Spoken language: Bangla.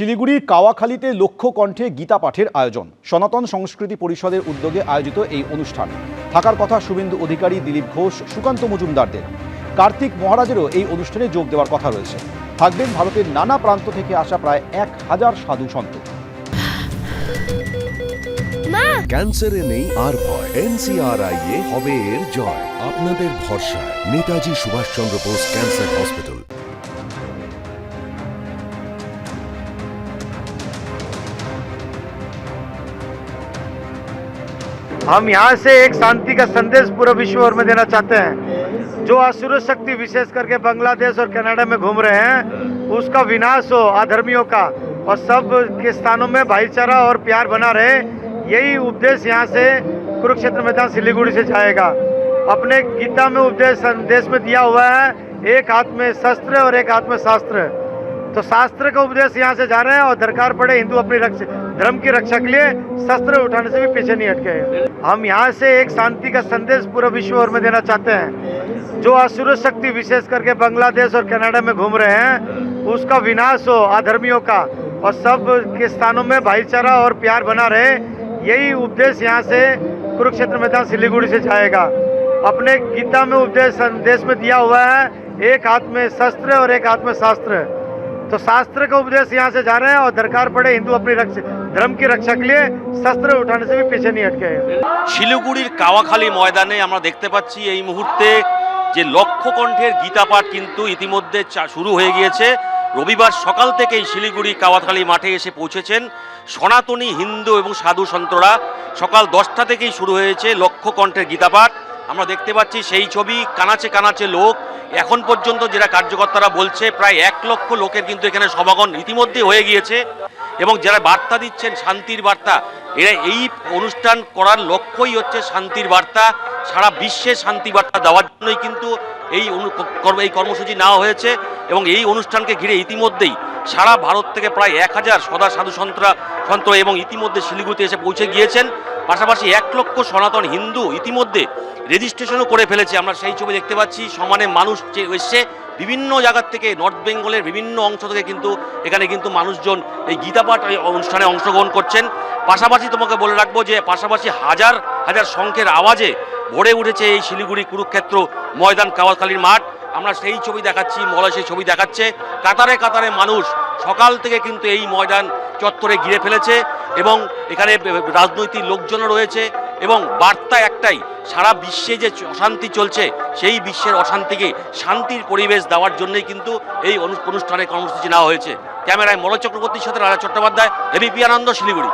শিলিগুড়ির কাওয়াখালীতে লক্ষ্য কণ্ঠে গীতা পাঠের আয়োজন। সনাতন সংস্কৃতি পরিষদের উদ্যোগে আয়োজিত এই অনুষ্ঠান। থাকার কথা শুভেন্দু অধিকারী দিলীপ ঘোষ সুকান্ত মজুমদারদের। কার্তিক মহারাজেরও এই অনুষ্ঠানে যোগ দেওয়ার কথা রয়েছে। থাকবেন ভারতের নানা প্রান্ত থেকে আসা প্রায় এক হাজার সাধু সন্ত। ক্যান্সারে নেই আর ভয়। এনসিআরআই এ হবে এর জয়। আপনাদের ভরসা নেতাজি সুভাষচন্দ্র বোস ক্যান্সার হসপিটাল। हम यहाँ से एक शांति का संदेश पूरे विश्व भर में देना चाहते हैं। जो असुर शक्ति विशेष करके बांग्लादेश और कनाडा में घूम रहे हैं, उसका विनाश हो आधर्मियों का। और सब के स्थानों में भाईचारा और प्यार बना रहे, यही उपदेश यहाँ से कुरुक्षेत्र मैदान सिलीगुड़ी से जाएगा। अपने गीता में उपदेश, संदेश में दिया हुआ है, एक हाथ में शस्त्र और एक हाथ में शास्त्र तो शास्त्र का उपदेश यहाँ से जा रहे हैं और दरकार पड़े हिंदू अपनी रक्षा धर्म की रक्षा के लिए शस्त्र उठाने से भी पीछे नहीं हटके हम यहाँ से एक शांति का संदेश पूरा विश्व भर में देना चाहते हैं। जो असुर शक्ति विशेष करके बांग्लादेश और कनाडा में घूम रहे हैं, उसका विनाश हो, अधर्मियों का। और सब के स्थानों में भाईचारा और प्यार बना रहे, यही उपदेश यहाँ से कुरुक्षेत्र मैदान सिलीगुड़ी से जाएगा। अपने गीता में उपदेश, संदेश में दिया हुआ है, एक हाथ में शस्त्र और एक हाथ में शास्त्र। तो शास्त्र का उपदेश यहाँ से जा रहे हैं और दरकार पड़े, हिंदू अपनी रक्षा धर्म की रक्षा के लिए शस्त्र उठाने से भी पीछे नहीं हटके শিলিগুড়ির কাওয়াখালী ময়দানে আমরা দেখতে পাচ্ছি এই মুহূর্তে যে লক্ষ কণ্ঠের গীতাপাঠ কিন্তু ইতিমধ্যে চা- শুরু হয়ে গিয়েছে রবিবার সকাল থেকেই শিলিগুড়ি কাওয়াখালী মাঠে এসে পৌঁছেছেন সনাতনী হিন্দু এবং সাধু সন্তরা সকাল দশটা থেকেই শুরু হয়েছে লক্ষ কণ্ঠের গীতাপাঠ আমরা দেখতে পাচ্ছি সেই ছবি কানাচে কানাচে লোক এখন পর্যন্ত যেটা কার্যকর্তারা বলছে প্রায় এক লক্ষ লোকের কিন্তু এখানে সমাগম ইতিমধ্যে হয়ে গিয়েছে এবং যারা বার্তা দিচ্ছেন শান্তির বার্তা, এরা এই অনুষ্ঠান করার লক্ষ্যই হচ্ছে শান্তির বার্তা, সারা বিশ্বে শান্তি বার্তা দেওয়ার জন্যই কিন্তু এই এই কর্মসূচি নেওয়া হয়েছে এবং এই অনুষ্ঠানকে ঘিরে ইতিমধ্যেই সারা ভারত থেকে প্রায় এক হাজার সদা সাধু সন্ত্রা, সন্ত্র এবং ইতিমধ্যে শিলিগুড়িতে এসে পৌঁছে গিয়েছেন। পাশাপাশি এক লক্ষ সনাতন হিন্দু ইতিমধ্যে রেজিস্ট্রেশনও করে ফেলেছে। আমরা সেই ছবি দেখতে পাচ্ছি। সমানে মানুষ যে এসছে, বিভিন্ন জায়গার থেকে নর্থ বেঙ্গলের বিভিন্ন অংশ থেকে কিন্তু এখানে কিন্তু মানুষজন এই গীতাপাঠ অনুষ্ঠানে অংশগ্রহণ করছেন। পাশাপাশি তোমাকে বলে রাখব যে পাশাপাশি হাজার হাজার শঙ্খের আওয়াজে ভরে উঠেছে এই শিলিগুড়ি কুরুক্ষেত্র ময়দান কাওয়াখালীর মাঠ। আমরা সেই ছবি দেখাচ্ছি, মলয় সেই ছবি দেখাচ্ছে। কাতারে কাতারে মানুষ সকাল থেকে কিন্তু এই ময়দান চত্বরে ঘিরে ফেলেছে। এবং এখানে রাজনৈতিক লোকজনও রয়েছে এবং বার্তা একটাই, সারা বিশ্বে যে অশান্তি চলছে, সেই বিশ্বের অশান্তিকে শান্তির পরিবেশ দেওয়ার জন্যই কিন্তু এই অনুষ্ঠানে কর্মসূচি নেওয়া হয়েছে। ক্যামেরায় মনোজ চক্রবর্তীর সাথে রাজা চট্টোপাধ্যায় এবিপি আনন্দ শিলিগুড়ি।